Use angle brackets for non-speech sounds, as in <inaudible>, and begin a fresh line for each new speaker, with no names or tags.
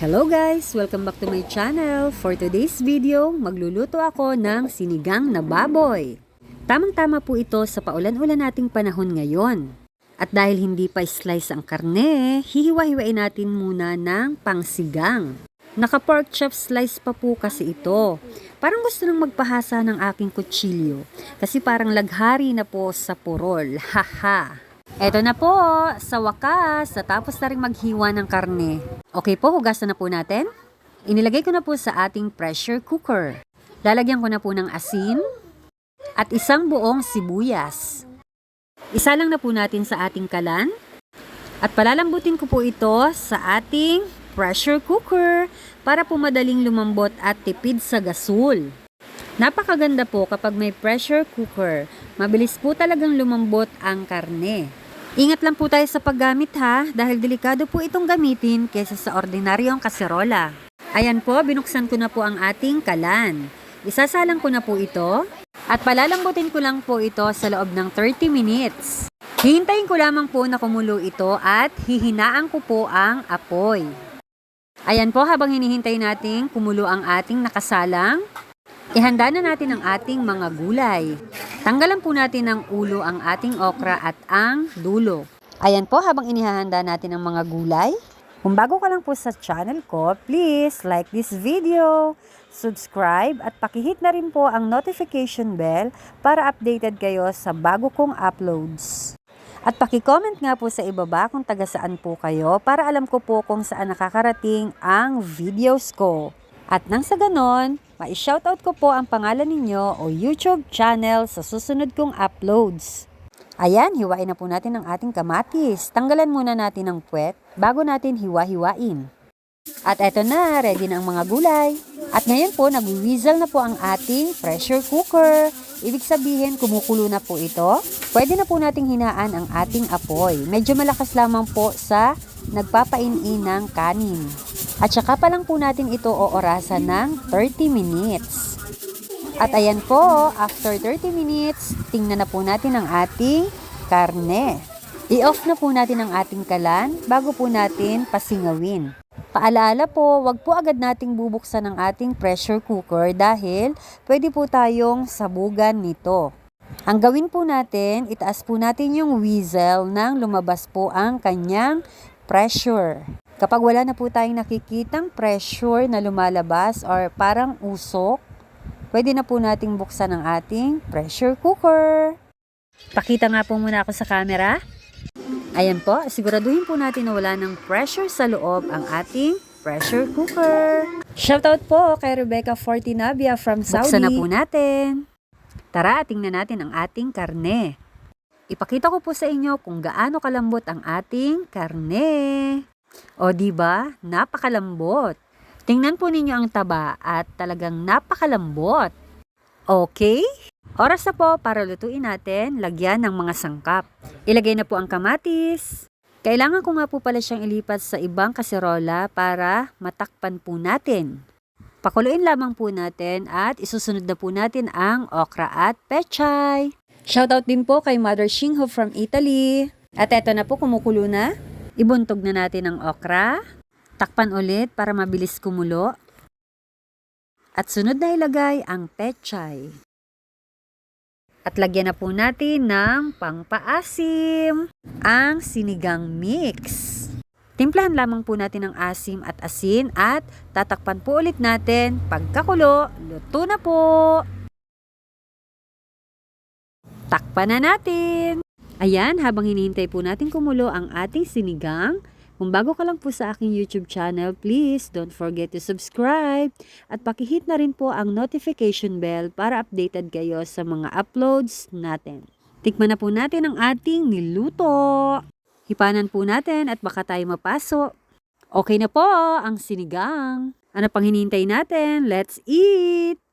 Hello guys! Welcome back to my channel. For today's video, magluluto ako ng sinigang na baboy. Tamang-tama po ito sa paulan-ulan nating panahon ngayon. At dahil hindi pa slice ang karne, hihiwa-hiwain natin muna ng pangsigang. Naka-pork chop slice pa po kasi ito. Parang gusto nang magpahasa ng aking kutsilyo. Kasi parang laghari na po sa purol. <laughs> Haha! Eto na po, sa wakas, natapos na rin maghiwa ng karne. Okay po, hugasan na po natin. Inilagay ko na po sa ating pressure cooker. Lalagyan ko na po ng asin at isang buong sibuyas. Isa lang na po natin sa ating kalan. At palalambutin ko po ito sa ating pressure cooker para po madaling lumambot at tipid sa gasol. Napakaganda po kapag may pressure cooker. Mabilis po talagang lumambot ang karne. Ingat lang po tayo sa paggamit ha, dahil delikado po itong gamitin kaysa sa ordinaryong kaserola. Ayan po, binuksan ko na po ang ating kalan. Isasalang ko na po ito at palalambutin ko lang po ito sa loob ng 30 minutes. Hihintayin ko lamang po na kumulo ito at hihinaan ko po ang apoy. Ayan po, habang hinihintay natin kumulo ang ating nakasalang, ihanda na natin ang ating mga gulay. Tanggalan po natin ng ulo ang ating okra at ang dulo. Ayan po, habang inihahanda natin ang mga gulay, kung bago ka lang po sa channel ko, please like this video, subscribe at pakihit na rin po ang notification bell para updated kayo sa bago kong uploads. At pakicomment nga po sa ibaba kung taga saan po kayo para alam ko po kung saan nakakarating ang videos ko. At nang sa ganon, ma-shoutout ko po ang pangalan ninyo o YouTube channel sa susunod kong uploads. Ayan, hiwain na po natin ang ating kamatis. Tanggalan muna natin ang puwet bago natin hiwa-hiwain. At eto na, ready na ang mga gulay. At ngayon po, nag-whistle na po ang ating pressure cooker. Ibig sabihin, kumukulo na po ito. Pwede na po nating hinaan ang ating apoy. Medyo malakas lamang po sa nagpapain-in ng kanin. At saka pa lang po natin ito oorasan ng 30 minutes. At ayan po, after 30 minutes, tingnan na po natin ang ating karne. I-off na po natin ang ating kalan bago po natin pasingawin. Paalala po, wag po agad nating bubuksan ang ating pressure cooker dahil pwede po tayong sabugan nito. Ang gawin po natin, itaas po natin yung whistle nang lumabas po ang kanyang pressure. Kapag wala na po tayong nakikitang pressure na lumalabas or parang usok, pwede na po nating buksan ang ating pressure cooker. Pakita nga po muna ako sa camera. Ayan po, siguraduhin po natin na wala ng pressure sa loob ang ating pressure cooker. Shoutout po kay Rebecca Fortinabia from Saudi. Buksan na po natin. Tara, tingnan natin ang ating karne. Ipakita ko po sa inyo kung gaano kalambot ang ating karne. O di ba? Napakalambot. Tingnan po ninyo ang taba at talagang napakalambot. Okay? Oras na po para lutuin natin, lagyan ng mga sangkap. Ilagay na po ang kamatis. Kailangan ko nga po pala siyang ilipat sa ibang kaserola para matakpan po natin. Pakuluin lamang po natin at isusunod na po natin ang okra at pechay. Shoutout din po kay Mother Shingho from Italy. At eto na po, kumukulo na. Ibuntog na natin ang okra. Takpan ulit para mabilis kumulo. At sunod na ilagay ang pechay. At lagyan na po natin ng pangpaasim ang sinigang mix. Timplahan lamang po natin ng asim at asin at tatakpan po ulit natin. Pagkakulo, luto na po. Takpan na natin. Ayan, habang hinihintay po natin kumulo ang ating sinigang, kung bago ka lang po sa aking YouTube channel, please don't forget to subscribe at pakihit na rin po ang notification bell para updated kayo sa mga uploads natin. Tikman na po natin ang ating niluto. Hipanan po natin at baka tayo mapaso. Okay na po ang sinigang. Ano pang hinihintay natin? Let's eat!